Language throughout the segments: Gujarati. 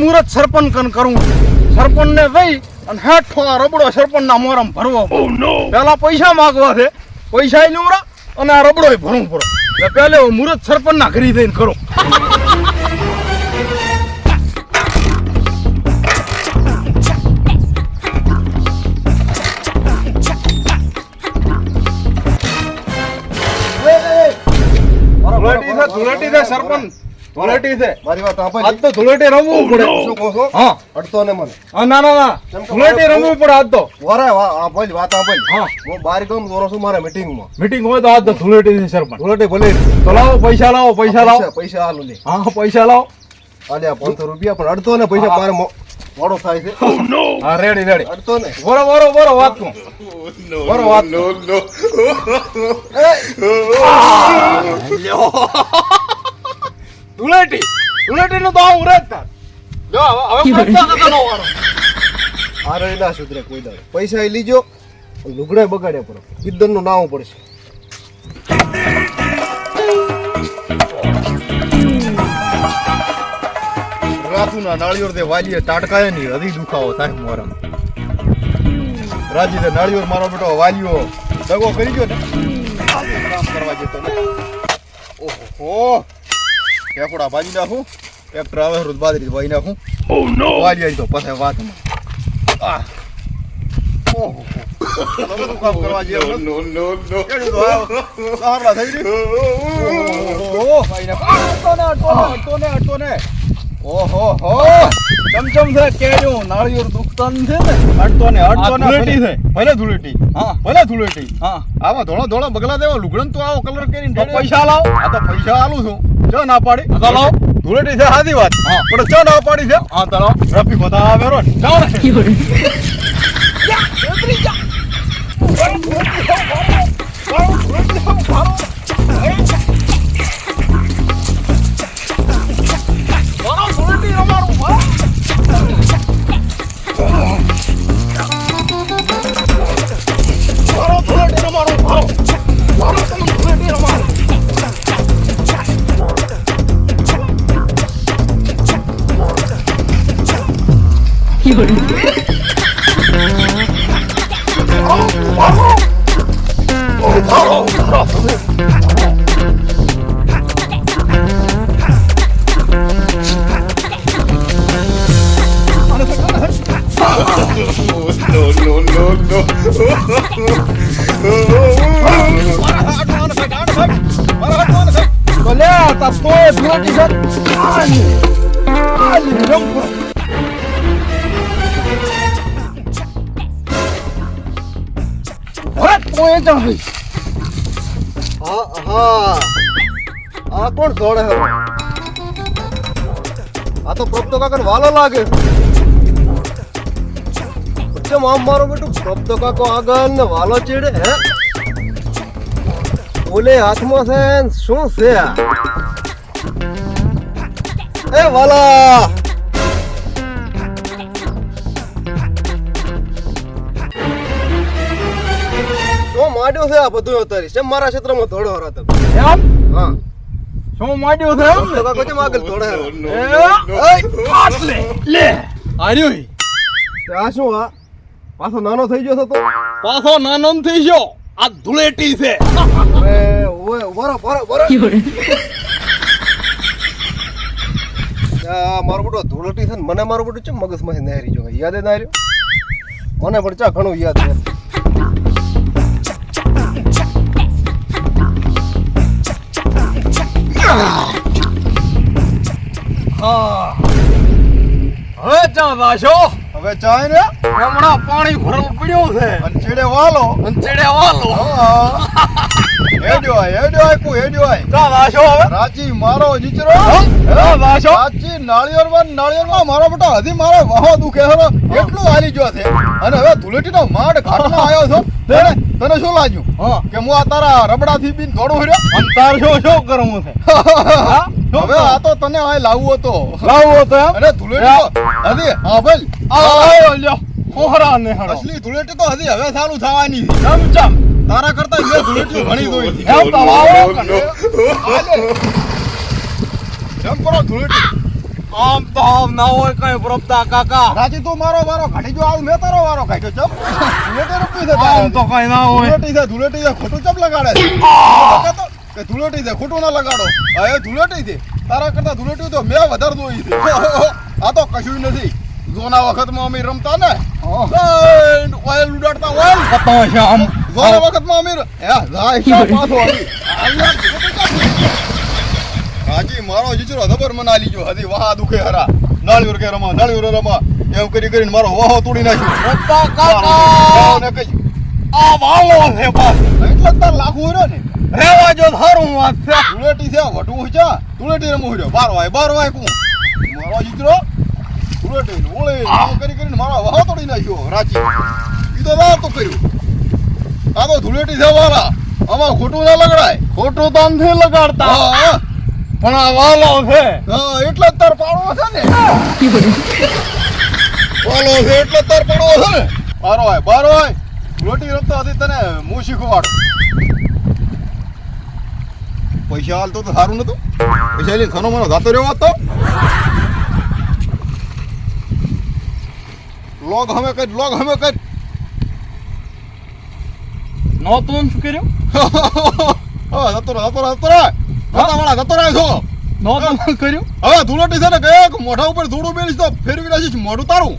મુહૂર્ત સરપંચ કન કરું સરપંચ ને જઈ અને હેઠો આ રબડો સરપંચ ના મોરમ ભરવો પેલા પૈસા માંગવા છે. પૈસા લેવડા અને આ રબડો ભરવું પડે. હું મુહૂર્ત સરપંચ ના ઘરી જઈને કરું. ધૂળેટી છે સરપંચ. ધૂળેટી છે. મારી વાત આજ સાંભળ તો ધૂળેટી રમવું પડે. શું કહો છો? હા. અડતો ને મને. હા ના ના ના. ધૂળેટી રમવું પડે આજ તો. વરે ભાઈ વાત સાંભળ હા. હું બારી ગામ દોરો છું મારા મીટિંગમાં મીટિંગ હોય તો આજ તો ધૂળેટી છે સરપંચ. ધૂળેટી ભલે તો લાવો પૈસા લાવો પૈસા લાવો. પૈસા હાલ આલું લે. હા પૈસા લાવો. અલ્યા પાંચસો રૂપિયા પણ અડતો ને પૈસા મારે મોડો થાય છે. હા રેડી રેડી અડતો ને. બરો બરો બરો વાત કો બરો વાત ધૂળેટી ધૂળેટી નું તો હું રે જ હવે નો સુધરે કોઈ દાડો. પૈસા એ લીજો લુગડા બગાડ્યા પર. કિદ્દનનું નાવું પડશે. રાતુના નાળિયેર તે વાલીએ તાટકાય નહીં હજી દુખાવો થાય મોરમ. રાજી તે નાળિયેર મારો બેટો વાલીઓ દગો કરી ગયો ને. કામ કરવા જતો ને ઓહો. ટેપડા ભાજી નાખું. એક રોજ બાદરી વાઈ નાખું. ઓ નો આવી તો પછી વાત આ ઓહો તમે કામ કરવા જેવું નો નો થઈ ગયું? ઓહો ભાઈ નાખું અટો ને ટોને ટોને ટોને ને. ઓહો હો! ચમચમ છે કેજો નાળિયેર દુખતા છે ને? અડતો ને અડતો ને ધૂળેટી છે. ભલે ધૂળેટી. હા. ભલે ધૂળેટી. હા. આવા ધોળા ધોળા બગલા દેવા. લુગડન તો આવો કલર કરીને પૈસા લાવ. આ તો પૈસા આલું છું. ચો ના પાડી? તો લાવ. ધૂળેટી છે સાદી વાત. હા. પણ ચો ના પાડી છે? હા તો રફી બધા આવે રો જાવ ને ધૂળેટી છે આલી આલી જમ્પ હવે તો એ ચાલે હા હા આ કોણ દોડે હવે આ તો પ્રપ્તો કાકા વાલો લાગે કેમ આમ મારો બેટું પ્રપ્તો કાકો આગળ ને વાલો ચેડે હે ઓલે હાથમાં છે ને શું છે આ એ વાલા માંડ્યો છે આ બધું અત્યારે. છે મારા ક્ષેત્રમાં ધોડો હરા તમે. એમ? હા. શું માંડ્યો છે એમ? તો કાકો માગલ આગળ ધોડે હરા? એ? આટલે લે. આર્યો. આ શું આ? પાછો નાનો થઈ ગયો છે તો? પાછો નાનો થઈ ગયો. આ ધૂળેટી છે. અરે ઓય બરો બરો બરો આ મારો બેટો ધૂળટી છે મને મારો બેટો ચમ મગજમાંથી નહેરી જો યાદ ના રહ્યો? મને પણ ચા ઘણું યાદ છે. હવે ચા વાશો હવે ચાય ને? હમણાં પાણી ભરવું પડ્યું છે. ચેડે વાલો. ચેડે વાલો. હેડ્યો આય કુ હેડ્યો આય. વાશો હવે? રાજી મારો જીચરો હે? વાશો રાજી નાળિયેરમાં મારો બેટો હજી મારો વાહો દુખે છે એટલું હાલી ગયો છે. અને હવે ધૂળેટી નો ઘાટમાં આવ્યો છો. તને તને શું લાગ્યું? કે હું આ તારા રબડા બીન થોડું હર્યો અંતાર શું શું કરવું છે? હવે આ તો તને આ લાવવો તો લાવવો તો અરે ધૂળેટી હજી હા ભાઈ આ લ્યો. કોહરા ને અસલી ધૂળેટી તો હજી હવે ચાલુ થવાની ચમ ચમ. તારા કરતા મેં ધૂળેટી ભણી ગઈ છે એમ વાવો જમ કરો. ધૂળેટી આમ તો આમ ના હોય કઈ પ્રોપતા કાકા. રાજી તું મારો વારો કાઢી જો આવું મેં તારો વારો કાઢ્યો ચમ? ધૂળેટી રૂપી છે આમ તો કઈ ના હોય. ધૂળેટી છે ધૂળેટી છે ખોટું ચમ લગાડે? કે ધૂળેટી છે ખોટું ના લગાડો. હા એ ધૂળેટી છે. તારા કરતા ધૂળેટી તો મેં વધારે જોઈ છે. આ તો કશું નથી. જોના વખતમાં અમે રમતા ને. ઓઇલ ઉડાડતા ઓઇલ પતાવ છે આમ. જોના વખતમાં અમે ર- હે લાય ક્યાં પાછો Allah? હાજી મારો જીચરો જબર મના લીજો હજી વાહ દુખે હરા નાળિયેર કે રમા નાળિયેર રમા એમ કરી કરીને મારો વાહો તોડી નાખ્યો પ્રપતા કાકા વાહોને કઈ આ વાલો છે બસ એટલે તાર લાગુ હોય ને રેવા જો થારું વાત છે ધૂળેટી છે વટવું છે ધૂળેટી રમવું છે બાર વાય બાર વાય કું મારો ધૂળેટી ને ઓળે કરી કરીને મારો વાહ તોડી નાખ્યો રાચી ઈ તો રાત તો કર્યું આ તો ધૂળેટી જવાળા વાળા આમાં ખોટું ના લગડાય. ખોટું તો નથી લગાડતા. પણ આ વાલો છે. હા એટલે જ તાર પાડવો છે ને. વાલો છે એટલે જ તાર પાડવો છે ને. બારો વાય બારો વાય રોટી રમતો હતી તને હું શીખવાડું. પૈસા હાલતો તો સારું નતું. પૈસા લઈને ખનો માનો ગાતો રહ્યો હતો લોગ હમે કઈ લોગ હમે કઈ નો તો શું કર્યું હા જતો રહે જતો રહે જતો રહે ગાતા વાળા જતો રહે છો નો તું કર્યું હવે ધૂળોટી છે ને ગયા કે મોઢા ઉપર ધૂળું મેળીશ તો ફેરવી નાખીશ મોઢું તારું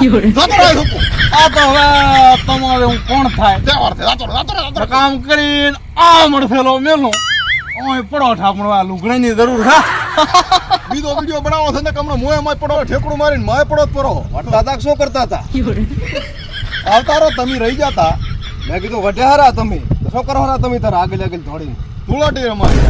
જતો રહે છો આ તો હવે તમારે હું કોણ થાય તહેવાર છે જતો રહે જતો રહે કામ કરીને આ મળફેલો મેલો ઓય પરોઠા પણ આ લુગડાની જરૂર છે બીજો વીડિયો બનાવો છે ને કે હમણાં મોય માય પડો ઠેકડું મારીને માય પડો જ પરો દાદા શું કરતા હતા આવતા રહો તમે રહી જતા મેં કીધું વઢ્યા હરા તમે છોકરો હરા હારા તમે તારા આગળ આગળ દોડીને? ધૂળાટી રમાય.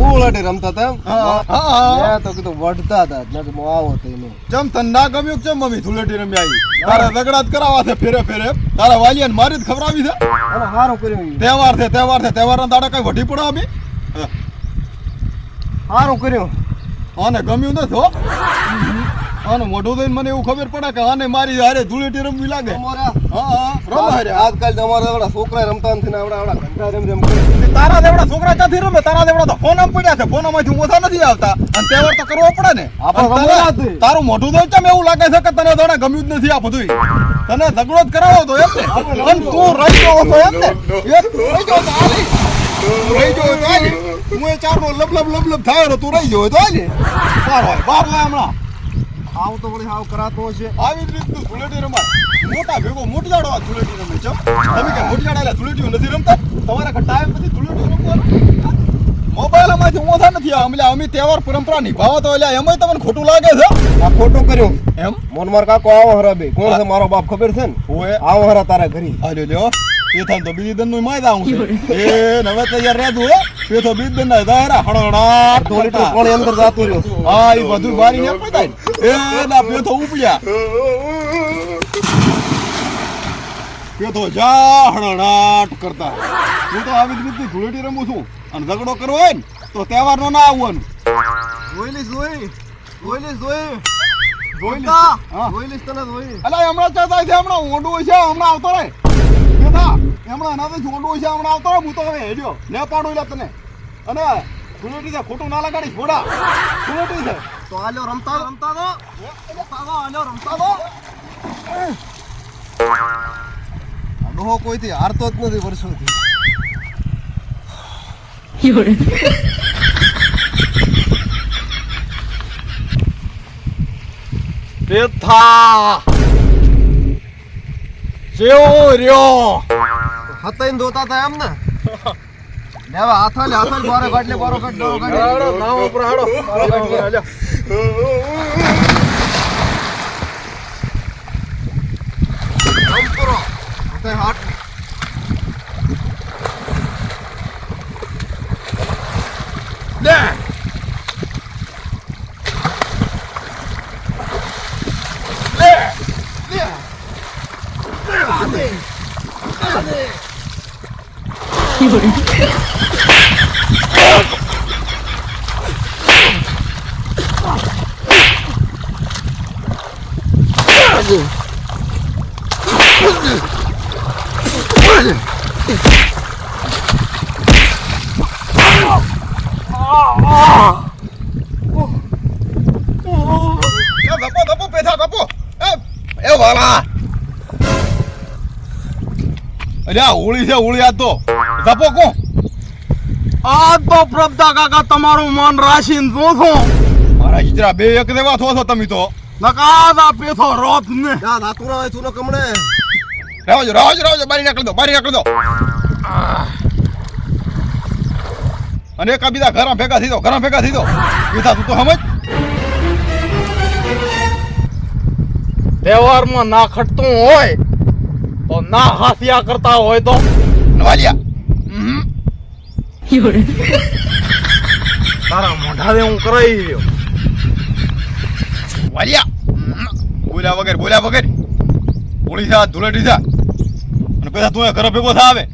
ઉલાટી રમતા હતા હા હા હા મેં તો કીધું વઢતા હતા. મેં કીધું આવો તો ચમ તને ના ગમ્યું ચમ મમ્મી ધૂળેટી રમી આવી. તારે રગડા જ કરાવવા છે ફેરે ફેરે તારા વાલિયાને મારી જ ખવડાવી છે. અને સારું કર્યું તહેવાર છે તહેવાર છે તહેવારના દાડા કઈ વઢી પડો અમે? સારું કર્યું. અને ગમ્યું નથી હો. આને મોઢું થઈને મને એવું ખબર પડે કે આને મારી હારે ધૂળેટી રમવી લાગે. તમારા? હા હા રમે હારે. આજકાલ તમારા છોકરા રમતા નથી આવડા આવડા ઘંટા રમ રમ તારા દેવડા છોકરા ક્યાંથી રમે? તારા દેવડા તો ફોન આમ પડ્યા છે. ફોનમાંથી ઓછા નથી આવતા. અને તહેવાર તો કરવો પડે ને. તારા- મોઢું તો ચમ એવું લાગે છે કે તને દોડા ગમ્યું જ નથી આ બધું તને ઝઘડો જ કરાવો તો એમ ને. અને તું રહી ગયો તો એમ ને. તું રહી ગયો તો આલી. તું રહી ગયો તો હું એ ચારનો લબ લબ લબ લબ થાય તું રહી ગયો તો આલી. બાર હોય બાર હોય હમણાં. આવું તો વળી હાવ કરાતો હશે. આવી જ રીતનું ધૂળેટી રમાય. મોટા ભેગો મોટજાડો આ ધૂળેટી રમે છે. તમે કે મોટજાડા એટલે ધૂળેટીઓ નથી રમતા? તમારા કે ટાઈમ પછી ધૂળેટી રમવાનું? મોબાઈલમાંથી ઓછા નથી. આ અમલે અમે તહેવાર પરંપરા નિભાવો તો એટલે એમાંય તમને ખોટું લાગે છે? આ ખોટું કર્યું. એમ? મોનમાર કાકો આવો હરા બે. કોણ છે મારો બાપ ખબર છે ને? ઓએ આવો હરા તારા ઘરી. આલ્યો લ્યો એ થાય તો બીજી દનનું માય દાઉં છે. એ હવે તૈયાર રહેતું હો? એ તો બીજ દન ના દાયરા હડડા કરતા. અંદર જાતું રહ્યો. હા એ બધું બારી ને. પડાય એ ના બે તો ઉપડ્યા બે તો જા કરતા આવી જ રીતની ધૂળેટી રમું છું અને ઝઘડો કરવો હોય ને નો આવવાનું જોઈ લઈશ જોઈ જોઈ લઈશ જોઈ જોઈ લે. હા. જોઈ લઈશ તને હમણાં ચાલતા છે હમણાં ઊંડું છે હમણાં આવતો રે બેટા હમણાં નાથી ઊંડું છે હમણાં આવતો રે ને પાડું તને અને ધૂળેટી છે ખોટું ના લગાડીશ ઘોડા ધૂળેટી છે તો આલ્યો રમતા રમતા દો રમતા દો આલ્યો રમતા દો ડોહો કોઈથી હારતો જ નથી વર્ષોથી. પેથા જેવો રહ્યો. હતાઈને ધોતા હતા એમ ને લેવા હાથા હાથા બારે કાઢ લે બારો કાઢ. બારો કાઢ નામ ઉપર હાડો 有人。ધપો ધપો પેથા ધપો એ વાલા. અરે હોળી છે હોળી આ તો ધપો કો આ તો પ્રભતા કાકા તમારું મન રાશિન તો છો મારા ઇતરા બે એક દેવા થો? છો તમે તો નકાદા પેથો રોત ને ના નાતુરા હોય તું કમણે રાવજો રાવજો રાવજો બારી નાખી દો. બારી નાખી દો. અને એકા બીજા ઘરમાં ભેગા થઈ દો ઘરમાં ભેગા થઈ દો બીજા તું તો સમજ? તહેવારમાં ના ખટતું હોય તો ના હાસિયા કરતા હોય તો? નવાલિયા. હમ. તારા મોઢાને હું કરાવી રહ્યો. વાલિયા હમ. બોલ્યા વગર બોલ્યા વગર. ઓળી જા આ ધૂળેટી છે અને પેલા તું એ ઘરે ભેગો થા આવે.